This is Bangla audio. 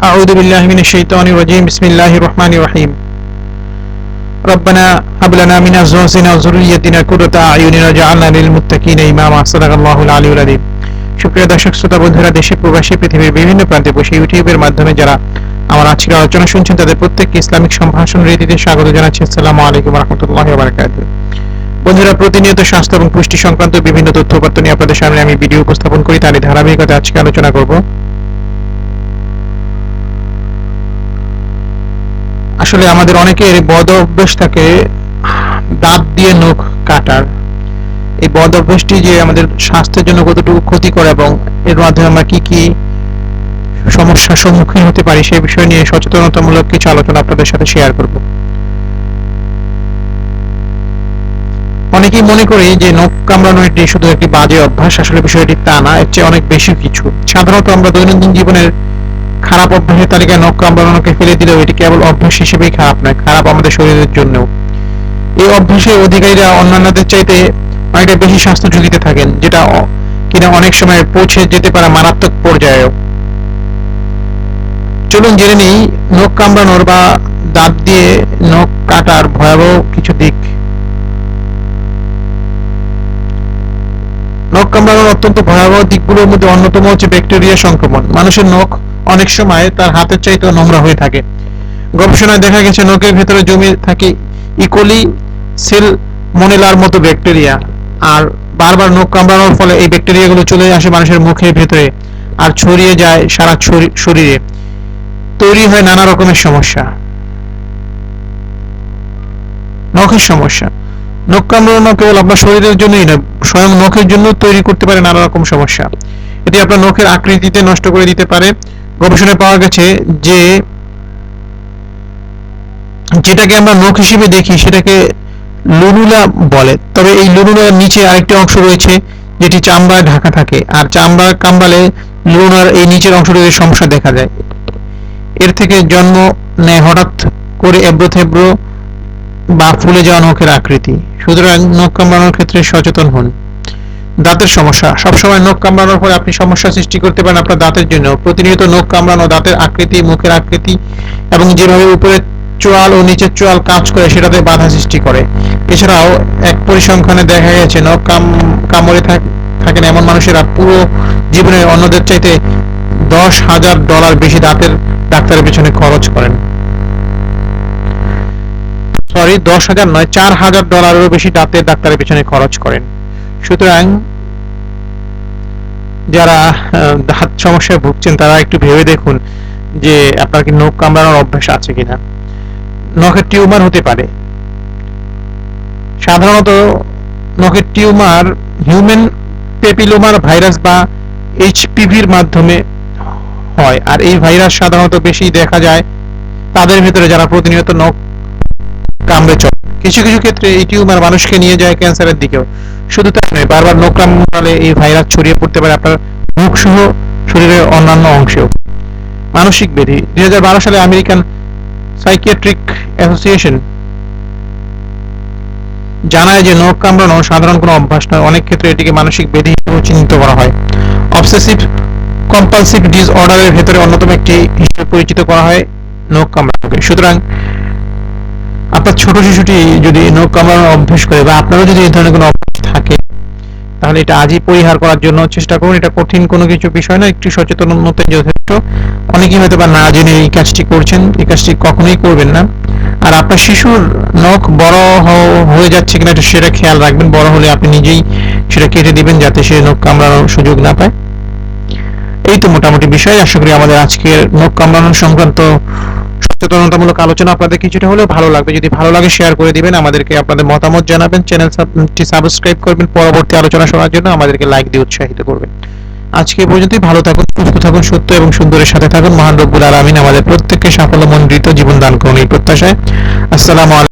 أعوذ بالله من الشيطان الرجيم بسم الله الرحمن الرحيم ربنا هب لنا من أزواجنا وذريتنا قرة أعين واجعلنا للمتقين إماما صدق الله العلي العظيم সুপ্রিয় দর্শক শ্রোতা বন্ধুরা দেশে প্রবাসী পৃথিবীর বিভিন্ন প্রান্তে বসে ইউটিউবের মাধ্যমে যারা আমার আজকের আলোচনা শুনছেন তাদের প্রত্যেককে ইসলামিক সম্ভাষণ রীতিতে স্বাগত জানাচ্ছি আসসালামু আলাইকুম রহমতুল্লাহ বারাকাতুহু বন্ধুরা প্রতিনিয়ত স্বাস্থ্য এবং পুষ্টি সংক্রান্ত বিভিন্ন তথ্য উপাত্ত নিয়ে আপনাদের সামনে আমি ভিডিও উপস্থাপন করি তারই ধারাবাহিকতা আজকে আলোচনা করব আসলে আমাদের অনেকের বদ অভ্যেস থাকে দাঁত দিয়ে নখ কাটার। এই বদ অভ্যেসটি যে আমাদের স্বাস্থ্যের জন্য কতটুকু ক্ষতিকর এবং এর মাধ্যমে আমরা কি কি সমস্যার সম্মুখীন হতে পারি সেই বিষয় নিয়ে সচেতনতামূলক কিছু আলোচনা আপনাদের সাথে শেয়ার করব। অনেকেই মনে করি যে নখ কামড়ানো এটি শুধু একটি বাজে অভ্যাস, আসলে বিষয়টি তা না, এর চেয়ে অনেক বেশি কিছু। সাধারণত আমরা দৈনন্দিন জীবনের খারাপ অভ্যাসের তালিকায় নখ কামড়ানোকে ফেলে দিলেও এটি কেবল অভ্যাস হিসেবেই খারাপ নয়, খারাপ আমাদের শরীরের জন্যও। এই অভ্যাসের অধিকারীরা অন্যান্যদের চাইতে অনেকটা বেশি স্বাস্থ্য ঝুঁকিতে থাকেন, যেটা কিনা অনেক সময় পৌঁছে যেতে পারে মারাত্মক পর্যায়েও। চলুন জেনে নিই, নখ কামড়ানোর বা দাঁত দিয়ে নখ কাটার ভয়াবহ কিছু দিক। নখ কামড়ানোর অত্যন্ত ভয়াবহ দিকগুলোর মধ্যে অন্যতম হচ্ছে ব্যাকটেরিয়া সংক্রমণ। মানুষের নখ অনেক সময় তার হাতের চাইতে নোংরা হয়ে থাকে। গবেষণায় দেখা গেছে, নখের ভেতরে জমে থাকে ইকোলি সেল মনেলার মতো ব্যাকটেরিয়া, আর বারবার নখ কামড়ানোর ফলে এই ব্যাকটেরিয়াগুলো চলে আসে মানুষের মুখের ভেতরে আর ছড়িয়ে যায় সারা শরীরে। তৈরি হয় নানা রকমের সমস্যা। নখের সমস্যা। নখ কামড়ানো কেবল আপনার শরীরের জন্যই না স্বয়ং নখের জন্য তৈরি করতে পারে নানা রকম সমস্যা। এটি আপনার নখের আকৃতিতে নষ্ট করে দিতে পারে গবেষণায় পাওয়া গেছে যে যেটাকে আমরা নখ হিসেবে দেখি সেটাকে লুনুলা বলে। তবে এই লুনুলার নিচে আরেকটি অংশ রয়েছে যেটি চামড়ায় ঢাকা থাকে। আর চামড়া কামড়ালে লুনুলার এই নিচের অংশটিতে সমস্যা দেখা যায়। এর থেকে জন্ম নেয় হঠাৎ করে এব্রো থেব্রো বা ফুলে যাওয়া নখের আকৃতি। সুতরাং নখ কামড়ানোর ক্ষেত্রে সচেতন হন। দাঁতের সমস্যা। সবসময় নখ কামড়ানোর পরে আপনি সমস্যা সৃষ্টি করতে পারেন আপনার দাঁতের জন্য। প্রতিনিয়ত নখ কামড়ানো, দাঁতের আকৃতি, মুখের আকৃতি এবং যেভাবে উপরে চোয়াল ও নিচের চোয়াল কাজ করে সেটাতে বাধা সৃষ্টি করে। এছাড়াও এক পরিসংখ্যানে দেখা গেছে, নখ কাম, কামড়ে থাকেন এমন মানুষেরা পুরো জীবনে অন্যদের চাইতে দশ হাজার ডলার বেশি দাঁতের ডাক্তারের পেছনে খরচ করেন। সরি, দশ হাজার নয়, চার হাজার ডলারেরও বেশি দাঁতের ডাক্তারের পিছনে খরচ করেন। সুতরাং যারা আহ, দাঁত সমস্যায় ভুগছেন তারা একটু ভেবে দেখুন যে আপনার কি নখ কামড়ানোর অভ্যাস আছে কিনা। নখের টিউমার হতে পারে। সাধারণত নখের টিউমার হিউম্যান পেপিলোমার ভাইরাস বা এইচপিভির মাধ্যমে হয় আর এই ভাইরাস সাধারণত বেশি দেখা যায় তাদের ভেতরে যারা প্রতিনিয়ত নখ কামড়ে চলে। কিছু কিছু ক্ষেত্রে এই টিউমার মানুষকে নিয়ে যায় ক্যান্সারের দিকেও। শুধু তাই নয়, বারবার নখ কামড়ালে এই ভাইরাস ছড়িয়ে পড়তে পারে আপনার মুখ সহ শরীরের অন্যান্য অংশেও। মানসিক ব্যাধি। দুই সালে আমেরিকান সাইকিয়াট্রিক অ্যাসোসিয়েশন জানায় যে নখ কামড়ানো সাধারণ কোনো অভ্যাস নয়। অনেক ক্ষেত্রে এটিকে মানসিক ব্যাধি হিসেবে চিহ্নিত করা হয়। অবসেসিভ কম্পালসিভ ডিসঅর্ডারের ভেতরে অন্যতম একটি হিসেবে পরিচিত করা হয় নখ কামড়ানোকে সুতরাং আপনার ছোট শিশুটি যদি নখ কামড়ানোর অভ্যেস করে বা আপনারও যদি এই ধরনের কোনো অভ্যাস থাকে, তাহলে এটা আজই পরিহার করার জন্য চেষ্টা করুন। এটা কঠিন কোনো কিছু বিষয় না একটু সচেতনতাই যথেষ্ট। অনেকেই হয়তো বা না জেনে এই কাজটি করছেন, এই কাজটি কখনোই করবেন না। আর আপনার শিশুর নখ বড় হয়ে যাচ্ছে কিনা সেটা খেয়াল রাখবেন। বড় হলে আপনি নিজেই সেটা কেটে দিবেন যাতে সে নখ কামড়ানোর সুযোগ না পায়। এই তো মোটামুটি বিষয়। আশা করি আমাদের আজকের নখ কামড়ানো সংক্রান্ত সচেতনতামূলক আলোচনা আপনাদের কিছুটা হলেও ভালো লাগবে। যদি ভালো লাগে শেয়ার করে দিবেন, আমাদেরকে আপনাদের মতামত জানাবেন চ্যানেলটি সাবস্ক্রাইব করবেন, পরবর্তী আলোচনা শোনার জন্য আমাদেরকে লাইক দিয়ে উৎসাহিত করবেন। আজকে পর্যন্ত পর্যন্তই, ভালো থাকুন, সুস্থ থাকুন, সত্য এবং সুন্দরের সাথে থাকুন। মহান রব্বুল আলমিন আমাদের প্রত্যেককে সাফল্য মন্ডিত জীবন দান করুন এই প্রত্যাশায়। আসসালামু আলাইকুম।